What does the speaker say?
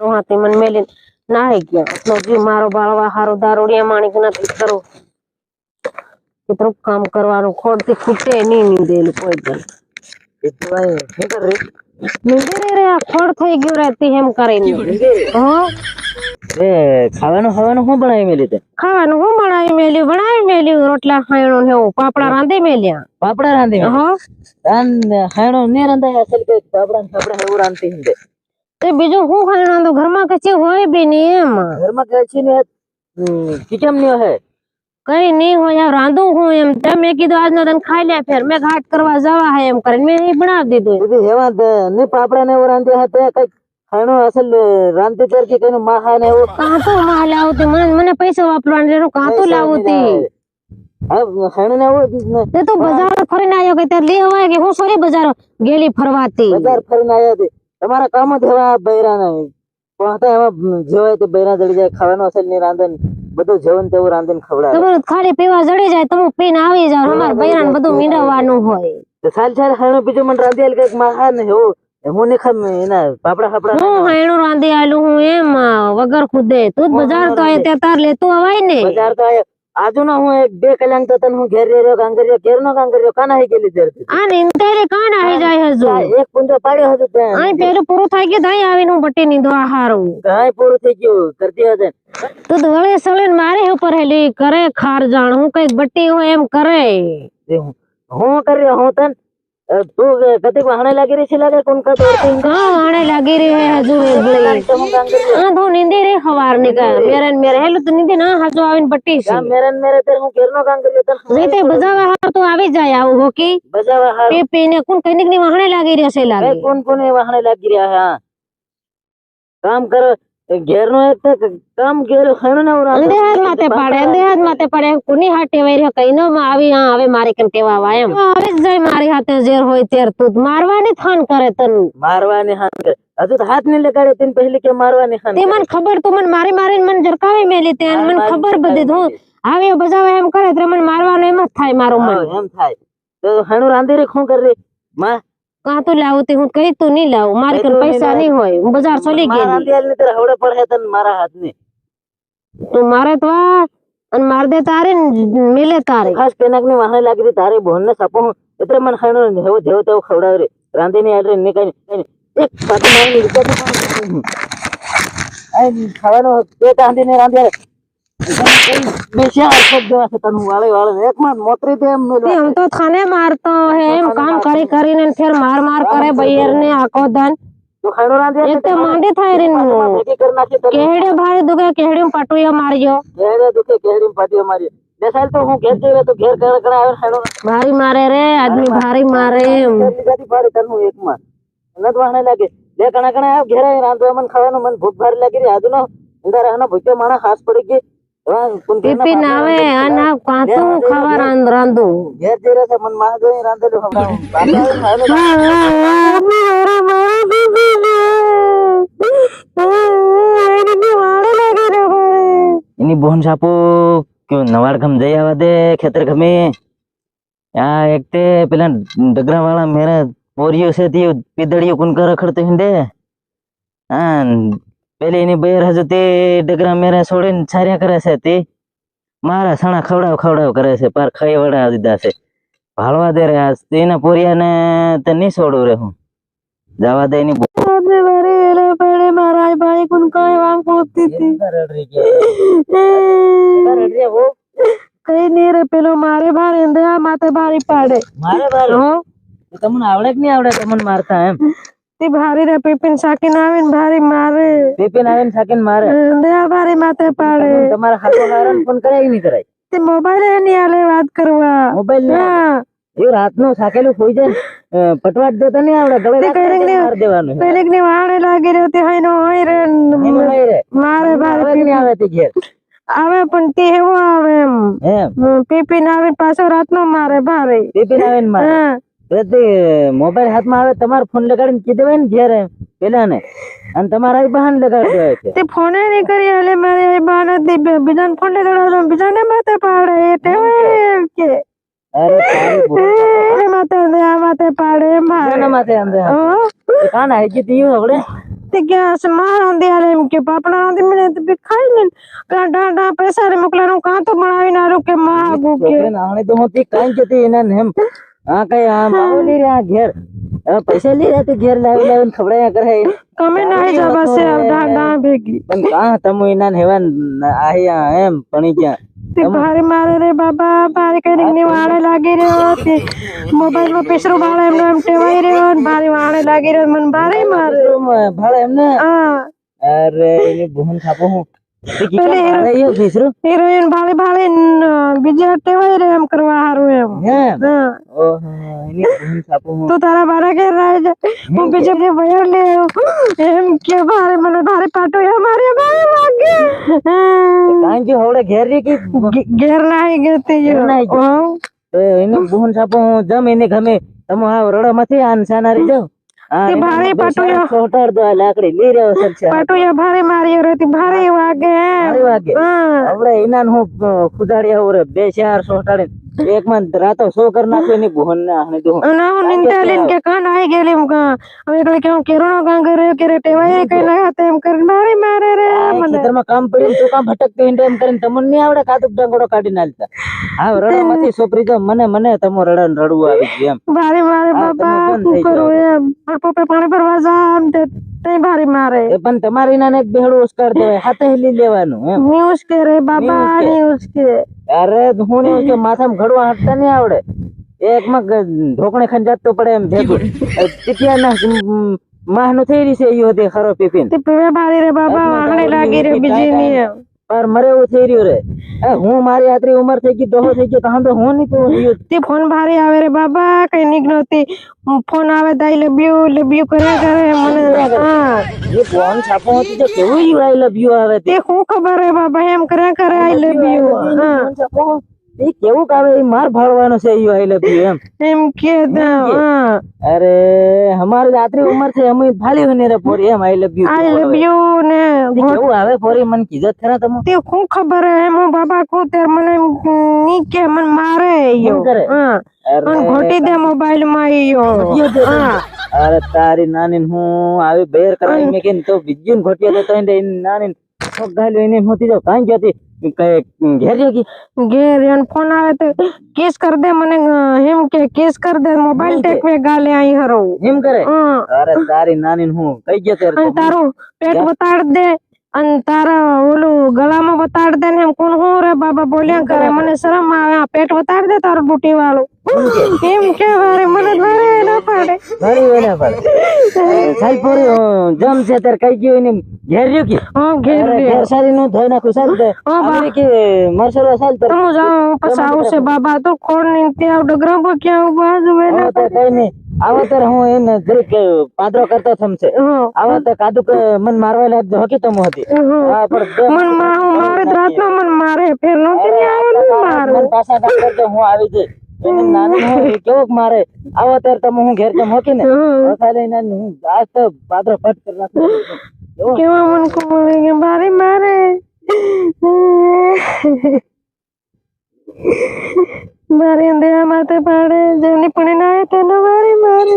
હાથી મને મેલી નાહી ગયા. એટલો જીવ મારો બાળવા હારો દારૂડિયા માણિક નથી કરો કેટલું કામ કરવાનું ખોડથી ખૂટે નહીં નીંદેલું કોઈ શું કર રે. રે આ ખોડ થઈ ગયું રહેતી એમ કરીને. હા? એ ખાવાનું ખાવાનું શું બનાવી મેલી તે? ખાવાનું હું બનાવી મેલ્યું બનાવી મેલ્યું રોટલા ખાયણો ને એવું. પાપડા રાંધી મેલ્યા. પાપડા રાંધી હા? રાન હાણો ને રાંધાય અસલ કે પાપડા ને ફાપડા એવું રાંધતી હિંદે તે બીજું હું ખાણા તો ઘરમાં કચી હોય બી નહીં એમ. ઘરમાં કે છે ને કિચમની હે કઈ નહીં હોય આ રાંધું હું એમ. તે મેં કીધું આજનો તને ખાઈ લે ફેર. મેં ઘાટ કરવા જવા હે એમ કરીને મેં એ બનાવી દીધું દીદી હેવા ને પાપડા ને એવું રાંધ્યા હતા કઈ ખાણો અસલ રાંધતી ત્યારે કે કઈનું માહા ને એવું. કાં તો માં લાવતી મને મને પૈસા વાપરવાનું એનું કાં તો. લાવતી. તે તો બજાર ફરીને આવ્યો કે ત્યાં લેવાય કે હું સોરી બજાર ગેલી ફરવાતી? બજાર ફરીને આવ્યા તમારા કામ જ એવા બૈરા ને પહોંચતા એમાં જેવાય તે બૈરા જડી જાય ખાવાનું અસલની રાંધન. બધું જેવન તેવું રાંધન ખવડાવે. તમારું ખાલી પીવા જડી જાય તમે પીને આવી જાવ અમાર બૈરાને બધું મીંડવવાનું હોય. તો સાલ સાલ ખાણો બીજું મને રાંધી આલ કંઈક માહા ને એવું હું. ને ખામ એના પાપડા ફાપડા હું હાયણું રાંધી આલું હું એમ વગર ખુદે. તું બજાર તો આય ત્યાં તાર લેતો આવાય ને. બજાર તો આયો. આજુ ના હું એક બે કલાક તો તને હું ઘેર રહ્યો કામ કર્યો ઘેર નો કામ કર્યો કાના હઈ ગયેલી ઘેર આ નિંદારે કાન આવી જાય હજુ? એક પુંજો પાડ્યો હજુ તે આ પેરો પૂરો થઈ ગયો દાઈ આવીને હું બટી નીંદવા આહારો કાંઈ પૂરો થઈ ગયું કરતી હતી તું તો વળે સળે મારે ઉપર હેલી કરે ખાર જાણ હું કંઈક બટી હું એમ કરે. હું હું કર્યો હું તને તું કતિક વાહણે લાગી રહી છે લાગે કોણ કા તોડતી કાં આણે લાગી રહી હે હજુ વેગળી તો હું કામ કર્યું આ તો નીંદી રે ખવારની કા મેરે ને મેરે હેલું તો નીંદી ના હાજુ આવીને બટ્ટી છે કામ મેરે ને મેરે તેર હું ઘેર નો કામ કર્યો તન નહીં તે બજાવા હાર તો આવી જાય આવું હોકી બજાવા હાર પી પીને કોણ કંઈકની વાહણે લાગી રહેશે લાગે કઈ કોણ કોને વાહણે લાગી રહ્યા હે હા કામ કરો ઘેર નો એક તો કામ માથે પાડે માથે પાડે કોની હાથ ટેવાઈ રહ્યો કઈ નો માં આવી હવે મારી આવા એમ. હવે જઈ મારી હાથે ઝેર હોય તેર તું મારવાની થાન કરે તન. મારવાની હાન કરે. હજુ તો હાથ ને લગાડે તેને પહેલી કે મારવાની હાન તે મને ખબર તું મને મારી મારીને મને જરકાવે મેલી તે મને ખબર બધી હું આવે બજાવે એમ કરે તે મને મારવાનું એમ જ થાય મારું મન. એમ થાય. તો હણું રાંધી રે શું કરી માં કાં તો लाओ તે હું કઈ તો નહીં लाओ मारे કન પૈસા નહીં હોય. હું બજાર ચલી માં ગયેલી. રાંધી આલી ને તારે હવડે પડે તને મારા હાથની તું મારે તો આ અને માર દે તારે ને મેલે તારે. ખાસ પેનાકની વાહણે લાગી હતી તારે બોન ને સપો હું. એટલે મને ખાણો જેવો જેવો તેવો ખવડાવે રે. રાંધી ની આડે ને કઈ કઈ એક પાટી મારી વિચાર આઈ ખાવાનું પેટ રાંધી ને રાંધી આલે. મેં શ્યાં અરખો જ દેવા છે તને વાળે વાળે એક માં મોતરી દે એમ તે મેલવા આમ તો થાને મારતો હે એમ કામ કરી કરીને ને ફેર માર માર કરે બૈયર ને આખો ધન તું ખાણો રાંધી આલે એક તો માંડી થાય રે ભેગી કરી નાખી તને કેહડે ભારે દુખે કેહડે પાટુયો માર્યો ઘેરે દુખે ઘેરી પાટીઓ મારી દેસાલ તો હું ઘેર જઈ તો ઘેર કણ કણ આવે ખાણો ભારી મારે રે આદમી ભારી મારે એમ ગાડી પાડી તને કણા આવ અને કાંતું ખાવા રાંધ રાંધું ઘેર જઈ છે મને માં જોઈ રાંધેલું એની બોન સાપો નવાડ ગમ જઈ આવા દે ખેતર ગમે આ એક તે પેલા ડગરા વાળા મેરા પોરિયો છે તે પીદળિયો કુનકર રખડતો હિંડે હા પેલી એની બહેર હજુ તે ડગરા મેરા છોડીને છાર્યા કરે છે તે. મારા સણા ખવડાવ ખવડાવ કરે છે. પાર ખાઈ વડા દીધા છે. ભાળવા દે રે આજ. તેના પોરિયાને તે નહીં છોડું રે હું. જવા દે એની મારા ભાઈ કોણ કઈ વામ પોતી કઈ નઈ રે પેલો મારે ભારે અંધા માથે ભારી પાડે. મારે હો? તમને આવડે કે નહીં આવડે તમને મારતા એમ? તે ભારી રે પીપીન સાકીને આવીને ભારી મારે. બિપિન આવીને સાકીન મારે? દયા ભારી માથે પાડે. તમારા હાથો હારણ ફોન કરે કે નહીં કરાય? તે મોબાઈલ એની આલે વાત કરવા. મોબાઈલ ને એ રાતનું થાકેલું સુઈ જાય ને, પટવાટ દેતા નહીં આવડે ગળે તે રાખતા કઈ જ નહીં. માર દેવાનું પેલીકની વાણે લાગી રહ્યો તે હોય રે એનું રે. મારે ભારે નહીં આવે તે ઘેર? આવે પણ તે એવો આવે એમ. પીપીન આવે ને પાછો રાતનો મારે ભારે. પીપીન આવે ને મારે તો તે મોબાઈલ હાથમાં આવે તમારો ફોન લગાડીને કીધું હોય ને ઘેર એમ પેલા ને અને તમારા અહીં બહાને લગાડી દેવાય છે. તે ફોને નહીં કરી આલે મારે એ બાને દી બીજાને ફોન લગાડો બીજાને માથે પાડે એ ટેવાય એમ કે. અરે તારી બહુ એ માથે ને આ માથે પાડે એમ ભારે કોના માથે અંદર હો. કાન આવી ગઈ તી આવડે તે કે આસમાન અંધિયારે એમ કે પાપડા નથી મળે તો બી ખાઈ લે ગાંડા ગાંડા પૈસા રે મોકલાનું કાં તો બનાવી નારું કે માગું કે. છોકરીને આણે તો હોતી કાંઈ જતી એના ને એમ. આ કઈ આમ આવો લઈ રહ્યા ઘેર. પૈસા લઈ રહ્યા તે ઘેર લાવી લાવીને ખવડાયા કરે તમે નાઈ જવા છે ગાંડા ભેગી. પણ કાં તમે એના હેવાન આયા એમ પણી ગયા તે ભારે મારે રે બાબા ભારે કઈ ની વાળે લાગી રહ્યો તે મોબાઈલમાં પેસરો વાળે એમને એમ ટેવાઈ રહ્યો ને ભારે વાળે લાગી રહ્યો મને ભારે મારે. ભાડે એમને? હા. અરે એની બહન થાપો હું હિરોઈન ભારે ન બીજા ટેવાઈ રહ્યો એમ કરવા હારું એમ. તું તારા બારા ઘેર રહે છે હું? બીજે બે ભયો લે એમ કે ભારે મને ભારે પાટો મારે ભારે વાગે. કાંઈ હવડે ઘેર રી કી ઘેર લાવી ગયો તે ઘેર લાવી ગયો? તો એની બહન થાપો હું જમ એને ગમે તમે આ રડામાંથી આન સાનારી જાવ આ તે ભારે પાટોયા સોટાડ દો લાકડી લઈ રહ્યો છે પાટોયા ભારે મારી રહેતી ભારે વાગે. ભારે વાગે. આપણે એના હું ખુદાડી આવરે બે ચાર સોટાડી એક માં રાતો સો કર નાખ્યો એની ભુવન ને આને તો. ના હું નિંદા લઈને કે કાન આઈ ગયેલી હું કા. હવે એટલે કે હું કેરોનો કાં કરે કે રે ટેવાય કઈ ના હતા એમ કરીને મારે મારે રે મને. ખેતરમાં કામ પડ્યું તો કામ ભટકતો હિંડે એમ કરીને તમને નહીં આવડે કાતુક ડંગોડો કાઢી નાલતા હા રડામાંથી સોપરી તો મને મને તમો રડન ને રડવું આવી ગયું એમ. મારે મારે બાબા શું કરું એમ? પપ્પા પાણી ભરવા જા આમ તે તઈ ભારે મારે. પણ તમારી નાને એક બેહડું ઉસ્કાર દેવાય હાથે હેલી લેવાનું એમ. ન્યૂઝ કે રે બાબા ન્યૂઝ કે. અરે હું ને કે માથામાં ઘડવા હટતા નહીં આવડે. એક માં ઢોકણે જતો પડે એમ ભેગું. ટીટિયા ના માહનું થઈ રહી છે ઈ હોતે ખરો પીપીન. તે પીવે ભારે રે બાબા વાગણે લાગી રે બીજી ની પર મરે એવું થઈ રહ્યું રે. એ હું મારી આટલી ઉંમર થઈ ગઈ ડોહો થઈ ગયો તો તો હું નહીં પીવું તે ફોન ભારે આવે રે બાબા કઈ નીક નહોતી. ફોન આવે I love you love you કર્યા કરે મને. હા એ ફોન છાપો હતી તો કેવું આઈ લવ યુ આવે તે? શું ખબર રે બાબા એમ કરે આઈ લવ યુ. એ કેવું કાવે એ માર ભાળવાનો છે યુ આઈ લવ યુ એમ. એમ કે અરે હમારે રાત્રી ઉંમર છે અમે ભાલી હોય ને રે પોરી એમ I love you I love you ને કેવું આવે પોરી? મને કીધત ખરા તમે. તે હું ખબર હે? મો બાબા કો ત્યારે મને ની કે મને મારે યો? હા. અરે ઘોટી દે મોબાઈલમાં તને? હા. અરે તારી નાની ને હું આવી બેર કરાઈ મેં કે તો બીજું ઘોટિયા તો તઈને નાની ને લઈને મોતી જાવ કાંઈ જતી ઘેર ગઈ ઘેર એને ફોન આવે તો કેસ કર દે મને એમ કે કેસ કર દે મોબાઈલ ટેક મે ગાલે આઈ હરો એમ કરે? અરે તારી નાની હું કઈ ગયો તારું પેટ બતાડ દે. અને તારા ઓલું ગળામાં બતાડ દે ને એમ કોણ હું રે બાબા બોલ્યા કરે મને શરમ આવે. આ પેટ બતાડ દે તારું બુટી વાળું એમ કે વારે મને વારે ના પાડે. ઘણી વેલા પડે. સાઈ પૂરી જમ છે તાર કઈ ગયો ને ઘેર રહ્યો કે? હા ઘેર રહ્યો. ઘેર સારી નો ધોઈ નાખું સારી દે હા. કે મરસરો સાલ તર. હું જાઉં પછી આવશે બાબા. તો કોણની ત્યાં ડગરા પર ક્યાં ઊભા જ આવો તો કઈ નહીં આવો ત્યારે હું એને જરીક પાદરો કરતો થમશે હા. આવો કાદુ કાદુક મન મારવા લાગજો હકી તો હતી. હા. હા પણ મનમાં હું મારે રાત રાતના મન મારે ફેર નો કે નહીં આવે ને મારું. મન પાછા કામ કરજો હું આવી જઈ એને નાની હું મારે? આવો તમે હું ઘેર જમ હોકીને. ઓછા લઈને હું આજ તો પાદરો ફટ કરી નાખું. કેવા? મન કો કે મારે મારે. મારે દયા માથે પાડે જેની પણ ના આવે તેને મારે મારે